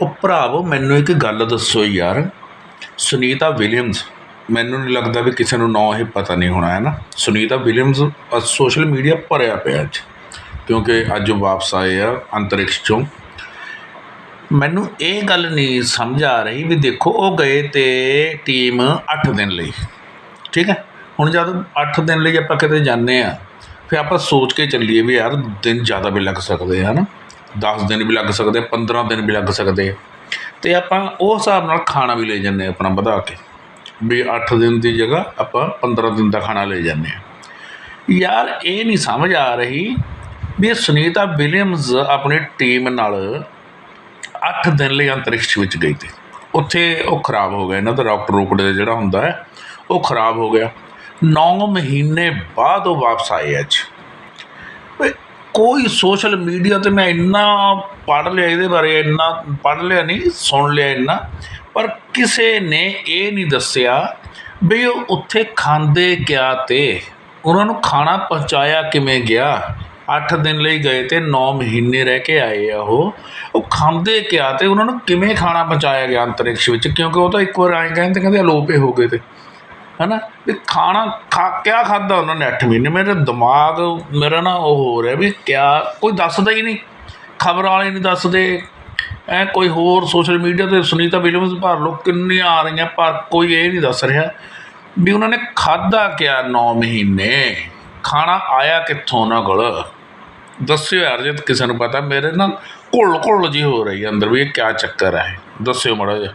ਉਹ ਭਰਾਵੋ, ਮੈਨੂੰ ਇੱਕ ਗੱਲ ਦੱਸੋ ਯਾਰ। ਸੁਨੀਤਾ ਵਿਲੀਅਮਸ, ਮੈਨੂੰ ਨਹੀਂ ਲੱਗਦਾ ਵੀ ਕਿਸੇ ਨੂੰ ਨਾਂ ਇਹ ਪਤਾ ਨਹੀਂ ਹੋਣਾ, ਹੈ ਨਾ? ਸੁਨੀਤਾ ਵਿਲੀਅਮਸ ਸੋਸ਼ਲ ਮੀਡੀਆ ਭਰਿਆ ਪਿਆ ਅੱਜ, ਕਿਉਂਕਿ ਅੱਜ ਉਹ ਵਾਪਸ ਆਏ ਆ ਅੰਤਰਿਕਸ਼ ਚੋਂ। ਮੈਨੂੰ ਇਹ ਗੱਲ ਨਹੀਂ ਸਮਝ ਆ ਰਹੀ ਵੀ ਦੇਖੋ, ਉਹ ਗਏ ਤੇ ਟੀਮ 8 ਦਿਨ ਲਈ, ਠੀਕ ਹੈ? ਹੁਣ ਜਦ 8 ਦਿਨ ਲਈ ਆਪਾਂ ਕਿਤੇ ਜਾਂਦੇ ਆ ਫਿਰ ਆਪਾਂ ਸੋਚ ਕੇ ਚੱਲੀਏ ਵੀ ਯਾਰ ਦਿਨ ਜ਼ਿਆਦਾ ਵੀ ਲੱਗ ਸਕਦੇ ਆ ਨਾ? 10 ਦਿਨ ਵੀ ਲੱਗ ਸਕਦੇ ਆ 15 ਦਿਨ ਵੀ ਲੱਗ ਸਕਦੇ। ਆ ਤੇ ਆਪਾਂ ਉਹ ਹਿਸਾਬ ਨਾਲ ਖਾਣਾ ਵੀ ਲੈ ਜੰਨੇ ਆਪਣਾ ਵਧਾ ਕੇ। ਵੀ 8 ਦਿਨ ਦੀ ਜਗ੍ਹਾ ਆਪਾਂ 15 ਦਿਨ ਦਾ ਖਾਣਾ ਲੈ ਜਾਂਦੇ ਆ ਯਾਰ ਇਹ ਨਹੀਂ ਸਮਝ ਆ ਰਹੀ ਵੀ ਸੁਨੀਤਾ ਵਿਲੀਅਮਸ ਆਪਣੀ ਟੀਮ ਨਾਲ 8 ਦਿਨ ਲਈ ਅੰਤਰਿਕਸ਼ ਵਿੱਚ ਗਈ ਤੇ ਉੱਥੇ ਉਹ ਖਰਾਬ ਹੋ ਗਿਆ, ਇਹਨਾਂ ਦਾ ਰਾਕਟ ਰੋਕਟ ਦਾ ਜਿਹੜਾ ਹੁੰਦਾ ਹੈ, ਉਹ ਖਰਾਬ ਹੋ ਗਿਆ। 9 ਮਹੀਨੇ ਬਾਅਦ ਉਹ ਵਾਪਸ ਆਏ ਅੱਜ। ਕੋਈ ਸੋਸ਼ਲ ਮੀਡੀਆ ਤੇ ਮੈਂ ਇੰਨਾ ਪੜ੍ਹ ਲਿਆ ਇਹਦੇ ਬਾਰੇ, ਇੰਨਾ ਪੜ੍ਹ ਲਿਆ ਨਹੀਂ, ਸੁਣ ਲਿਆ ਇੰਨਾ, ਪਰ ਕਿਸੇ ਨੇ ਇਹ ਨਹੀਂ ਦੱਸਿਆ ਵੀ ਉਹ ਉੱਥੇ ਖਾਂਦੇ ਕਿਆ ਤੇ। ਉਹਨਾਂ ਨੂੰ ਖਾਣਾ ਪਹੁੰਚਾਇਆ ਕਿਵੇਂ ਗਿਆ? 8 ਦਿਨ ਲਈ ਗਏ ਤੇ 9 ਮਹੀਨੇ ਰਹਿ ਕੇ ਆਏ ਆ ਉਹ। ਉਹ ਖਾਂਦੇ ਕਿਆ ਤੇ? ਉਹਨਾਂ ਨੂੰ ਕਿਵੇਂ ਖਾਣਾ ਪਹੁੰਚਾਇਆ ਗਿਆ ਅੰਤਰਿਕਸ਼ ਵਿੱਚ? ਕਿਉਂਕਿ ਉਹ ਤਾਂ ਇੱਕ ਵਾਰ ਆਏ ਕਹਿੰਦੇ ਕਹਿੰਦੇ ਅਲੋਪੇ ਹੋ ਗਏ ਤੇ। ਹਨਾ? ਵੀ ਖਾਣਾ ਖਾ, ਕਿਆ ਖਾਦਾ ਉਹਨਾਂ ਨੇ 8 ਮਹੀਨੇ? ਮੇਰੇ ਦਿਮਾਗ, ਮੇਰਾ ਨਾ ਉਹ ਹੋ ਰਿਹਾ ਵੀ ਕਿਆ, ਕੋਈ ਦੱਸਦਾ ਹੀ ਨਹੀਂ। ਖਬਰ ਵਾਲੇ ਨਹੀਂ ਦੱਸਦੇ। ਐ ਕੋਈ ਹੋਰ ਸੋਸ਼ਲ ਮੀਡੀਆ ਤੇ ਸੁਨੀਤਾ ਵਿਲੀਅਮਸ ਭਰ ਲੋ ਕਿੰਨੀਆਂ ਆ ਰਹੀਆਂ, ਪਰ ਕੋਈ ਇਹ ਨਹੀਂ ਦੱਸ ਰਿਹਾ ਵੀ ਉਹਨਾਂ ਨੇ ਖਾਦਾ ਕਿਆ 9 ਮਹੀਨੇ? ਖਾਣਾ ਆਇਆ ਕਿੱਥੋਂ ਉਹਨਾਂ ਕੋਲ? ਦੱਸਿਓ ਯਾਰ, ਜੇ ਕਿਸੇ ਨੂੰ ਪਤਾ, ਮੇਰੇ ਨਾਲ ਘੁਲ ਘੁਲ ਜੀ ਹੋ ਰਹੀ ਹੈ ਅੰਦਰ ਵੀ, ਇਹ ਕਿਆ ਚੱਕਰ ਹੈ? ਦੱਸਿਓ ਮੜਾ ਜਿਹਾ।